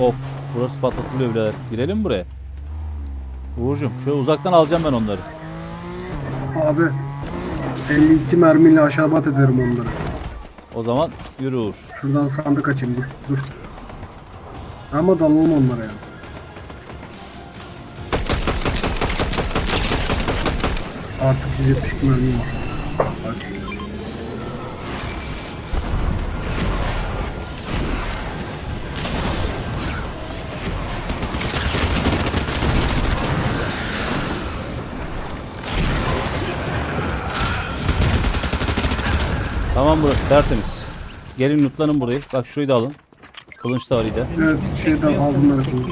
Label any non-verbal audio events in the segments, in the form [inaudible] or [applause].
Of. Burası patlatılıyor birader. Girelim buraya? Uğurcuğum şöyle uzaktan alacağım ben onları. Abi 52 mermiyle aşağı bat ederim onları. O zaman yürü Uğur. Şuradan sandık açayım dur dur. Ama dalalım onlara ya. Artık 172 mermi var. Tamam burası tertemiz. Gelin lootlanın burayı. Bak şurayı da alın. Kılıç da var iyi de. Evet aldım ben. Sekiyor.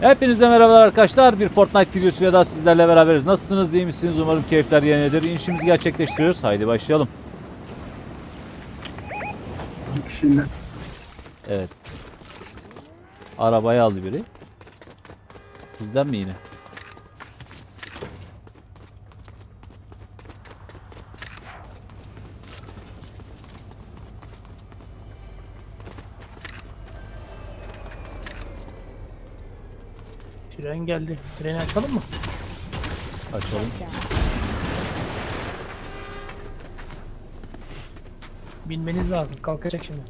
Hepinize merhabalar arkadaşlar. Bir Fortnite videosuyla daha sizlerle beraberiz. Nasılsınız? iyi misiniz? Umarım keyifler yerindedir. İnişimizi gerçekleştiriyoruz. Haydi başlayalım. Şimdi Evet. Arabayı aldı biri. Bizden mi yine? Tren geldi. Treni açalım mı? Açalım. Bilmeniz lazım. Kalkacak şimdi.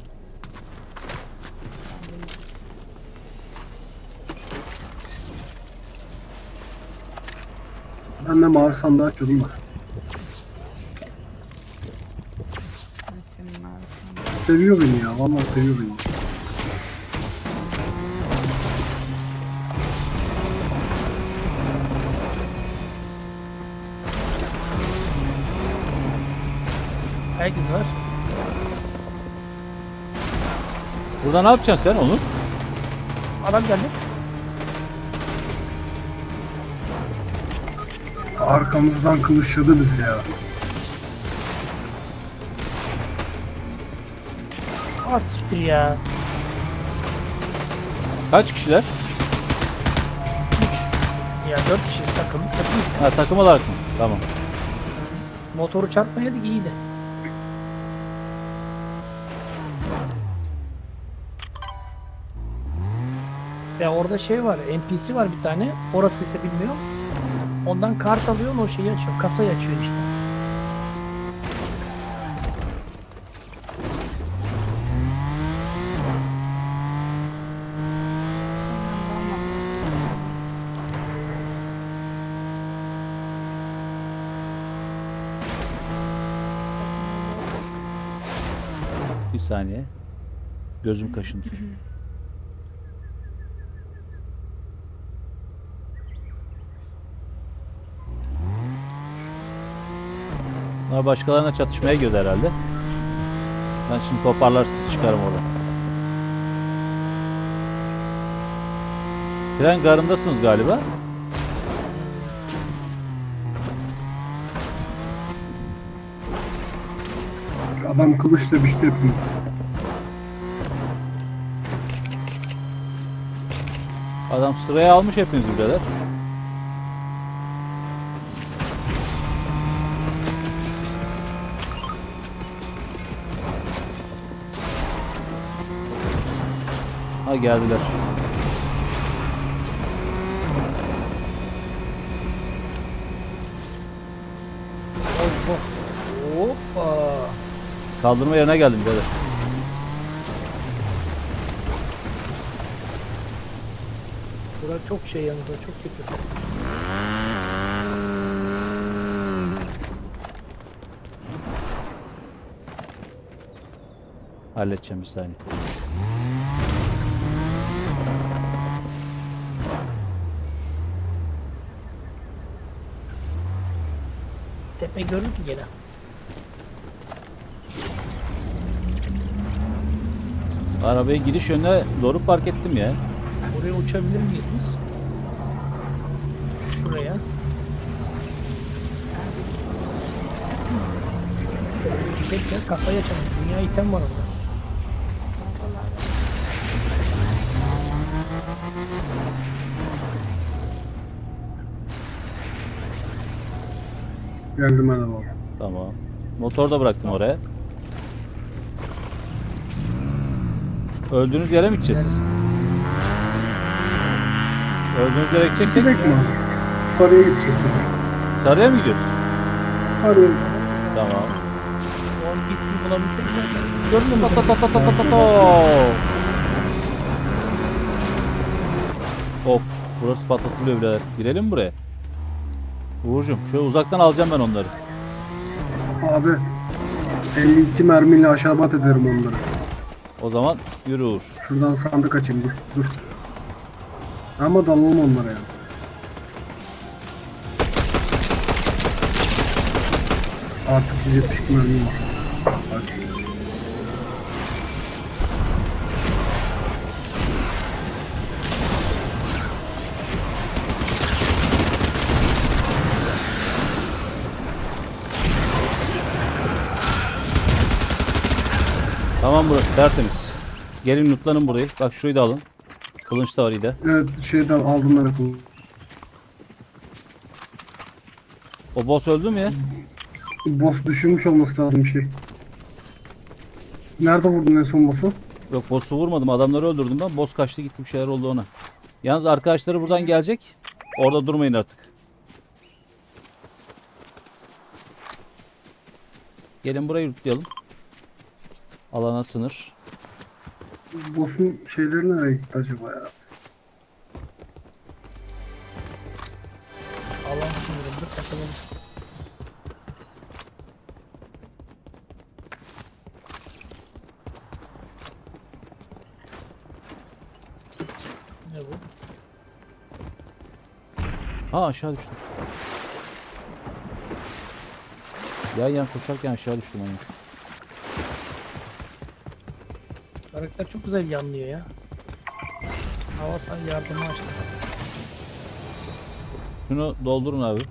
ben de mavi sandığı açıyordum da. Seviyor beni ya. Vallahi seviyor beni. Herkes var. Burada ne yapacaksın sen onu? Adam geldi. Arkamızdan kılıçladı bizi ya. Ah siktir ya. Kaç kişiler? 3. Ya 4 kişi takım. Takım işte. Ha takım olarak mı? Tamam. Motoru çarpmayaydık iyiydi. Ya orada şey var, NPC var bir tane. Orası ise bilmiyorum. Ondan kart alıyorsun o şeyi açıyor. Kasayı açıyor işte. Bir saniye. Gözüm kaşındı. [laughs] Bunlar başkalarına çatışmaya gidiyor herhalde. Ben şimdi toparlar sizi çıkarım orada. Tren garındasınız galiba. Adam kılıçla biçti hepimiz. Adam sıraya almış hepinizi birader. Ha geldiler. Hoppa. Kaldırma yerine geldim birader. Bura çok şey o çok kötü. Halledeceğim bir saniye. Tepe görür ki gene. Arabayı gidiş yönüne doğru park ettim ya. Oraya uçabilir miyiz biz? Şuraya. Bekle kasayı açalım. Dünya item var orada. Geldim ben de baba. Tamam. Motoru da bıraktım oraya. Öldüğünüz yere mi gideceğiz? Öldüğünüz yere gideceksek Gidek mi? Sarıya gideceğiz. sarıya mı gidiyoruz? Sarıya Tamam. One Piece'ini bulabilsek zaten. Görmüyor Ta musun? ta ta ta ta ta ta. Of burası patlatılıyor birader. Girelim buraya? Uğurcuğum şöyle uzaktan alacağım ben onları. Abi 52 mermiyle aşağı bat ederim onları. O zaman yürü Uğur. Şuradan sandık açayım dur dur. Ama dalalım onlara ya. Artık 172 mermim var. Tamam burası tertemiz. Gelin lootlanın burayı. Bak şurayı da alın. Kılıç da var iyi de. Evet şeyden aldım ben akıllı. O boss öldü mü ya? Boss düşürmüş olması lazım şey. Nerede vurdun en son boss'u? Yok boss'u vurmadım. Adamları öldürdüm ben. Boss kaçtı gitti bir şeyler oldu ona. Yalnız arkadaşları buradan gelecek. Orada durmayın artık. Gelin burayı lootlayalım. Alana sınır. Boss'un şeyleri nereye gitti acaba ya? Alan sınırında takılalım. Ne bu? Ha aşağı düştüm. Yan yan koşarken aşağı düştüm onu. Karakter çok güzel yanlıyor ya. Havasan yardımı açtı. Şunu doldurun abi.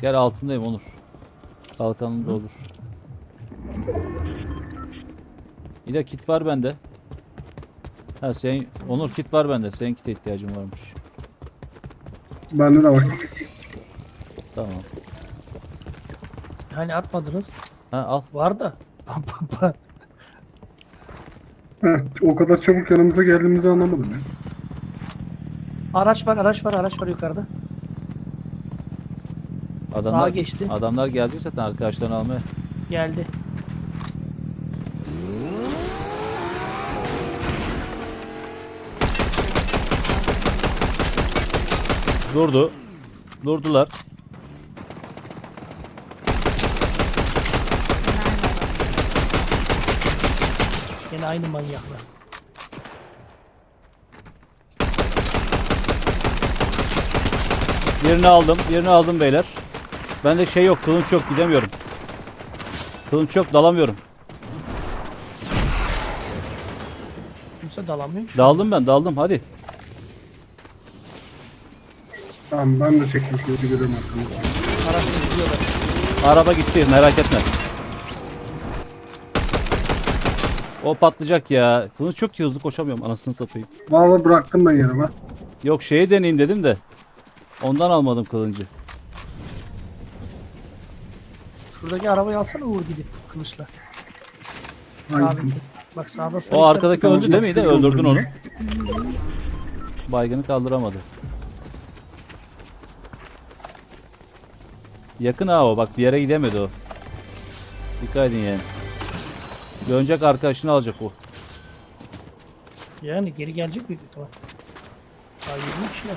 Gel altındayım Onur. Kalkanını doldur. Bir de kit var bende. Ha sen Onur kit var bende. Senin kite ihtiyacın varmış. Bende de var. Tamam. Hani atmadınız. Ha al. Var da. [laughs] Evet, o kadar çabuk yanımıza geldiğimizi anlamadım ya. araç var, araç var, araç var yukarıda. Adamlar, Sağa geçti. Adamlar gelecek zaten arkadaşlarını almaya. Geldi. Durdu. Durdular. Yine aynı manyaklar. Yerini aldım. Yerini aldım beyler. Bende şey yok. Kılınç yok. Gidemiyorum. Kılınç yok. Dalamıyorum. Kimse dalamıyor. ki. Daldım ben. Daldım. Hadi. Tamam ben de çektim şimdi görüyorum gidiyorlar. Araba gitti. Merak etme. O patlayacak ya. Kılıç çok hızlı koşamıyorum. Anasını satayım. Valla bıraktım ben yanıma. Yok şeyi deneyeyim dedim de. Ondan almadım kılıncı. Şuradaki arabayı alsana Uğur gidip kılıçla. Hangisini? Sağdaki. Bak sağda sarı O arkadaki öldü değil miydi? Öldürdün onu. Baygını kaldıramadı. Yakın ha o. Bak bir yere gidemedi o. Dikkat edin yani. Dönecek arkadaşını alacak o. Yani geri gelecek büyük ihtimal. Daha 20 kişi var.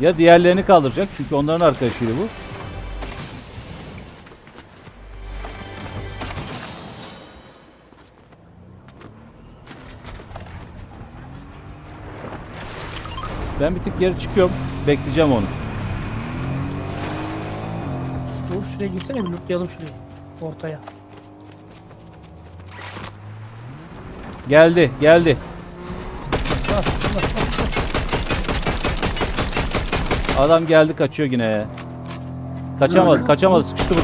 Ya diğerlerini kaldıracak çünkü onların arkadaşıydı bu. Ben bir tık geri çıkıyorum. Bekleyeceğim onu. Uğur şuraya girsene bir lootlayalım şurayı. Ortaya. Geldi, geldi. Adam geldi kaçıyor yine ya. Kaçamadı, kaçamadı. Sıkıştı.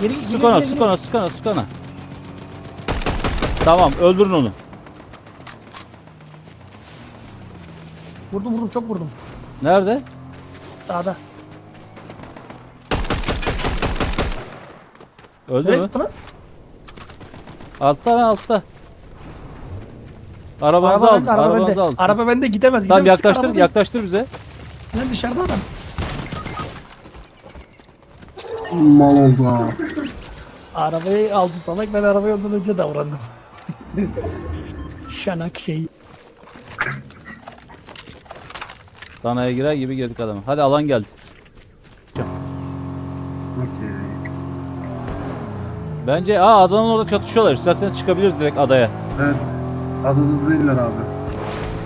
Geri, geri, Sık ona, sık ona, sık ona, sık ona. Tamam, öldürün onu. Vurdum vurdum çok vurdum. Nerede? Sağda. Öldü mü? lan? Altta lan altta. Arabanızı Araba alın. bende, araba Arabanızı bende. alın. Araba bende gidemez. Tamam gidemez. Yaklaştır yaklaştır bize. Lan dışarıda adam. Mal oldu ha. Arabayı aldı salak ben arabayı ondan önce davrandım. [laughs] Şanak şey. Danaya girer gibi girdik adama. Hadi alan geldi. Bence aa adanın orada çatışıyorlar. İsterseniz çıkabiliriz direkt adaya. Evet. Adada değiller abi.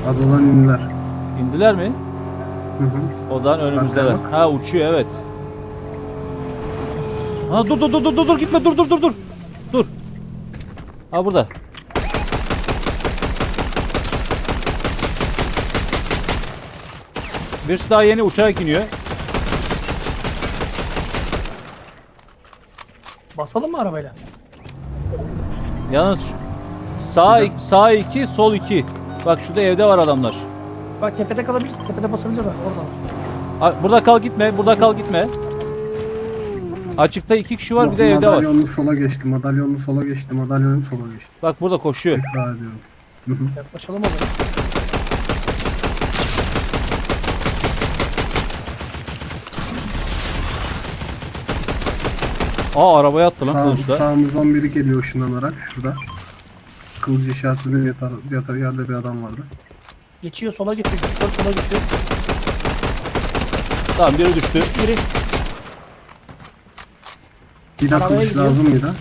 Adadan indiler. İndiler mi? Hı hı. O zaman önümüzdeler. Arkaya Ha uçuyor evet. Ha dur dur dur dur dur gitme dur dur dur dur. Dur. Ha burada. Birisi daha yeni uçarak iniyor. Basalım mı arabayla? Yalnız sağ sağ 2 sol 2. Bak şurada evde var adamlar. Bak tepede kalabilirsin. Tepede basabilirler oradan. Burada kal gitme. Burada kal gitme. Açıkta iki kişi var bir de evde var. Madalyonlu sola geçti. Madalyonlu sola geçti. Madalyonlu sola geçti. Bak burada koşuyor. Tekrar ediyorum. Yaklaşalım o Aa arabaya attı lan Sağ, kılıçla. sağımızdan biri geliyor ışınlanarak şurada. Kılıcı işaretli yatar, yatar yerde bir adam vardı. Geçiyor sola geçiyor. Geçiyor sola geçiyor. Tamam biri düştü. Biri Bir dakika Arabaya kılıç gidiyor. lazım mıydı?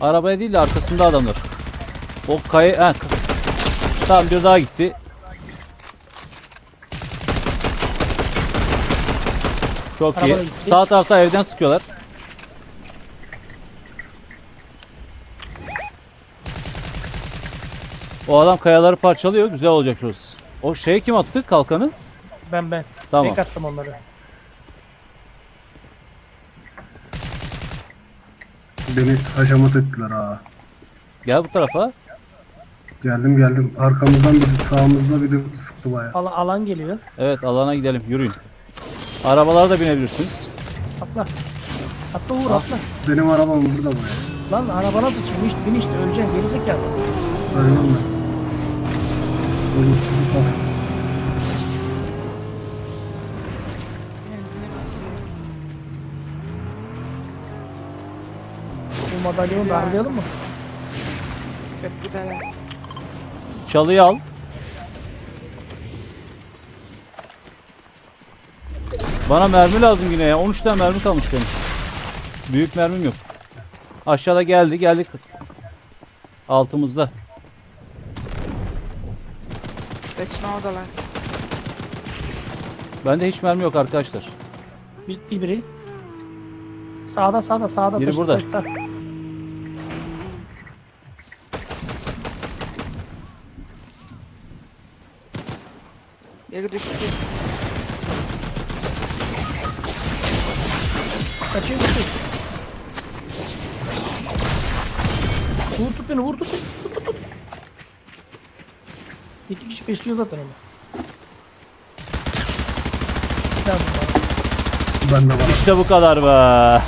Arabaya değil de arkasında adamlar. O kaya... Ha, k- tamam bir daha gitti. Çok iyi. Arabaya gitti. Sağ tarafta evden sıkıyorlar. O adam kayaları parçalıyor. Güzel olacak şurası. O şey kim attı kalkanı? ben ben. Tamam. Tek attım onları. Beni haşamat ettiler ha. Gel bu tarafa. Geldim geldim. Arkamızdan biri sağımızda biri sıktı baya. Al alan geliyor. Evet alana gidelim. Yürüyün. Arabalara da binebilirsiniz. Atla. Atla Uğur atla. Benim arabam burada baya. Lan arabana. İşte bin işte öleceksin. Gerizekalı. Öyle mi? Bastı. Benzini bitiriyor. Bu madalyonu darlayalım mı? Köprüdeler. Çalıyı al. Bana mermi lazım yine ya. 13 tane mermi kalmış benim. Büyük mermim yok. Aşağıda geldi geldik. Altımızda. Kaçın oradalar. Bende hiç mermi yok arkadaşlar. Bitti biri. Sağda sağda sağda. Biri taşı, burada. taşta. Yeri düştü. Vur tut beni vur tut beni. Tut, tut, tut. İki kişi besliyor zaten daha vur bana. Ben de var. İşte bu kadar be.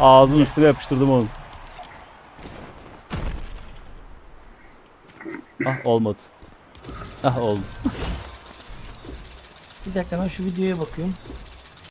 [laughs] Ağzının üstüne yapıştırdım onu. Ah olmadı. Ah oldu. Bir dakika ben şu videoya bakıyorum.